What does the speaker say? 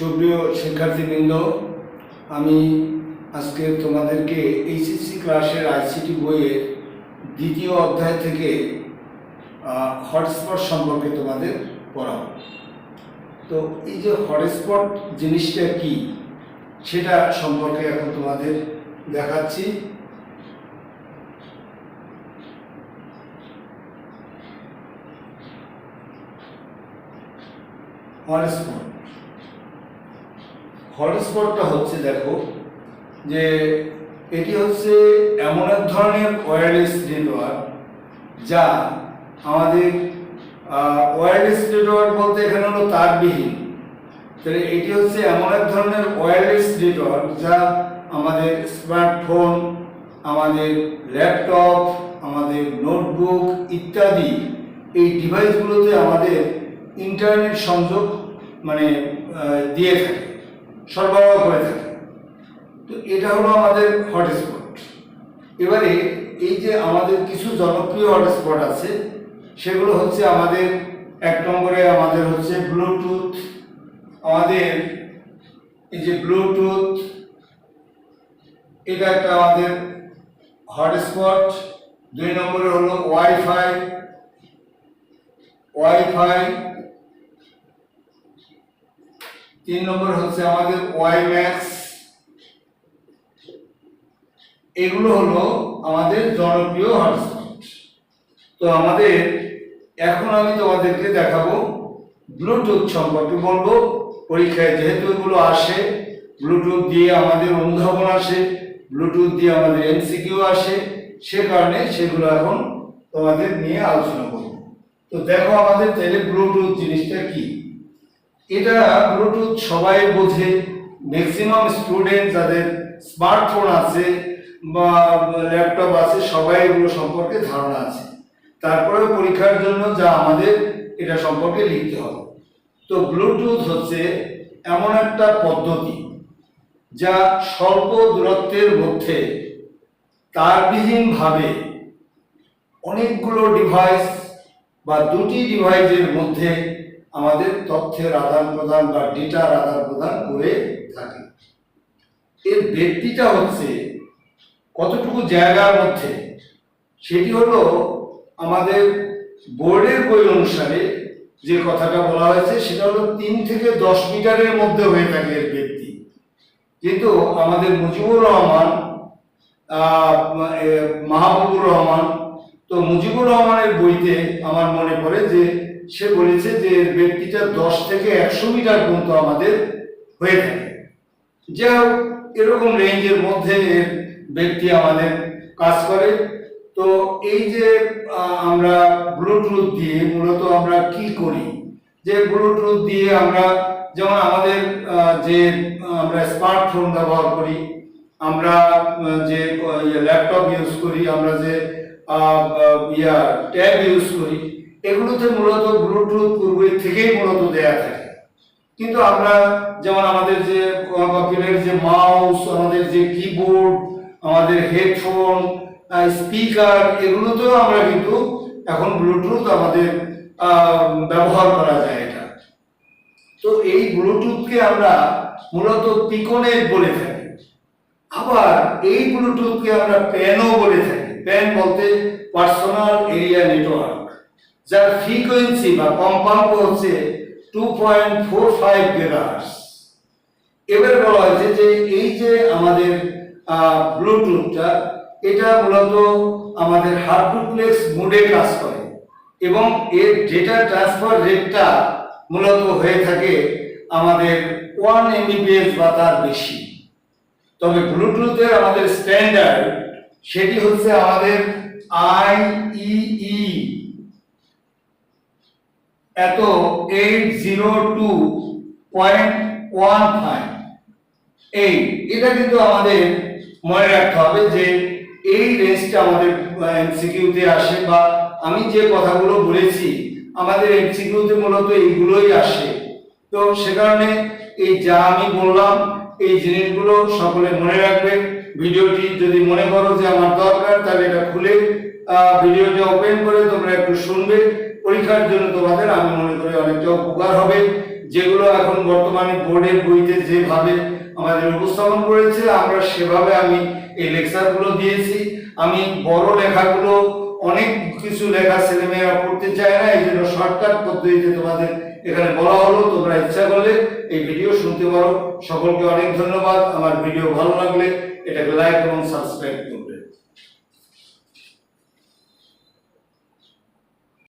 সুপ্রিয় শিক্ষার্থীবৃন্দ, আমি আজকে তোমাদেরকে এইচএসসি ক্লাসের আইসিটি বইয়ের দ্বিতীয় অধ্যায় থেকে হটস্পট সম্পর্কে তোমাদের পড়াবো। তো এই যে হটস্পট জিনিসটা কি, সেটা সম্পর্কে এখন তোমাদের দেখাচ্ছি। হটস্পট হটস্পটটা হচ্ছে দেখো যে এটি হচ্ছে এমন এক ধরনের ওয়্যারলেস নেটওয়ার্ক যা আমাদের ওয়্যারলেস নেটওয়ার্ক বলতে এখানে হলো তারবিহীন। তাহলে এটি হচ্ছে এমন এক ধরনের ওয়্যারলেস নেটওয়ার্ক যা আমাদের স্মার্টফোন আমাদের ল্যাপটপ আমাদের নোটবুক ইত্যাদি এই ডিভাইসগুলোতে আমাদের ইন্টারনেট সংযোগ মানে দিয়ে থাকে। সরবরাহ করে থাকে। তো এটা হলো আমাদের হটস্পট এবারে এই যে আমাদের কিছু জনপ্রিয় হটস্পট আছে, সেগুলো হচ্ছে আমাদের এক নম্বরে আমাদের হচ্ছে ব্লুটুথ আমাদের এই যে ব্লুটুথ এটা একটা আমাদের হটস্পট দুই নম্বরে হলো ওয়াইফাই ওয়াইফাই তিন নম্বর হচ্ছে আমাদের ওয়াইম্যাক্স এগুলো হলো আমাদের জনপ্রিয় হটস্পট তো আমাদের, এখন আমি তোমাদেরকে দেখাবো ব্লুটুথ সম্পর্কে বলব। পরীক্ষায় যেহেতু এগুলো আসে ব্লুটুথ দিয়ে আমাদের অনুধাবন আসে ব্লুটুথ দিয়ে আমাদের এমসিকিউ আসে, সে কারণে সেগুলো এখন তোমাদের নিয়ে আলোচনা করব। তো দেখো আমাদের তাহলে ব্লুটুথ জিনিসটা কি? এটা ব্লুটুথ সবাই বোঝে। ম্যাক্সিমাম স্টুডেন্ট যাদের স্মার্টফোন আছে বা ল্যাপটপ আছে, সবাই এগুলো সম্পর্কে ধারণা আছে। তারপরে পরীক্ষার জন্য যা আমাদের এটা সম্পর্কে লিখতে হবে। তো ব্লুটুথ হচ্ছে এমন একটা পদ্ধতি যা স্বল্প দূরত্বের মধ্যে তারবিহীনভাবে অনেকগুলো ডিভাইস বা দুটি ডিভাইসের মধ্যে আমাদের তথ্যের আদান প্রদান বা ডেটার আদান প্রদান করে থাকে। এর ব্যক্তিটা হচ্ছে কতটুকু জায়গার মধ্যে সেটি হলো আমাদের বোর্ডের বই অনুসারে যে কথাটা বলা হয়েছে সেটা হলো তিন থেকে দশ মিটারের মধ্যে হয়ে থাকে এর ব্যক্তি কিন্তু আমাদের মুজিবুর রহমান মাহবুবুর রহমান, তো মুজিবুর রহমানের বইতে আমার মনে পড়ে যে সে বলেছে যে ব্যক্তিটা দশ থেকে একশো মিটার পর্যন্ত আমাদের হয়ে থাকে। যা হোক, এরকম রেঞ্জের মধ্যে ব্যক্তি আমাদের কাজ করে। তো এই যে আমরা ব্লুটুথ দিয়ে মূলত আমরা কি করি? যে ব্লুটুথ দিয়ে আমরা যেমন আমাদের যে আমরা স্মার্টফোন ব্যবহার করি আমরা যে ল্যাপটপ ইউজ করি আমরা যে ইয়া ট্যাব ইউজ করি এগুলোতে মূলত ব্লুটুথ পূর্বে থেকেই মূলত দেয়া থাকে। কিন্তু আমরা যেমন আমাদের যে কম্পিউটারের যে মাউস, আমাদের যে কিবোর্ড আমাদের হেডফোন স্পিকার এগুলোতেও আমরা কিন্তু এখন ব্লুটুথ আমাদের ব্যবহার করা যায় এটা। তো এই ব্লুটুথকে আমরা মূলত পিকনেট বলে থাকি। আবার এই ব্লুটুথকে আমরা প্যানও বলে থাকি। প্যান বলতে পার্সোনাল এরিয়া নেটওয়ার্ক। যার ফ্রিকোয়েন্সি বা কম্পাঙ্ক হচ্ছে two point four five gigahertz এবার বলা হয়েছে যে এই যে আমাদের ব্লুটুথটা, এটা মূলত আমাদের হার্ড ডুপ্লেক্স মোডে কাজ করে এবং এর ডেটা ট্রান্সফার রেটটা মূলত হয়ে থাকে আমাদের ওয়ান এমবিপিএস বা তার বেশি। তবে ব্লুটুথের আমাদের স্ট্যান্ডার্ড সেটি হচ্ছে আমাদের আইইই এত eight zero two point one five এই, এটা কিন্তু আমাদের মনে রাখতে হবে যে এই রেঞ্জটা আমাদের এমসিকিউতে আসে বা আমি যে কথাগুলো বলেছি, আমাদের এমসিকিউতে মূলত এইগুলোই আসে। তো সে কারণে এই যা আমি বললাম, এই জিনিসগুলো সকলে মনে রাখবে। ভিডিওটি যদি মনে করো যে আমার দরকার, তাহলে এটা খুলে ভিডিওটা ওপেন করে তোমরা একটু শুনবে। পরীক্ষার জন্য তোমাদের, আমি মনে করি অনেকটা উপকার হবে। যেগুলো এখন বর্তমানে বোর্ডের বইতে যেভাবে আমাদের উপস্থাপন করেছে, আমরা সেভাবে আমি এই লেকচারগুলো দিয়েছি। আমি বড় লেখাগুলো, অনেক কিছু লেখা ছেলেমেয়েরা পড়তে চায় না, এই জন্য শর্টকাট পদ্ধতিতে তোমাদের এখানে বলা হলো। তোমরা ইচ্ছা করলে এই ভিডিও শুনতে পারো। সকলকে অনেক ধন্যবাদ। আমার ভিডিও ভালো লাগলে এটাকে লাইক এবং সাবস্ক্রাইব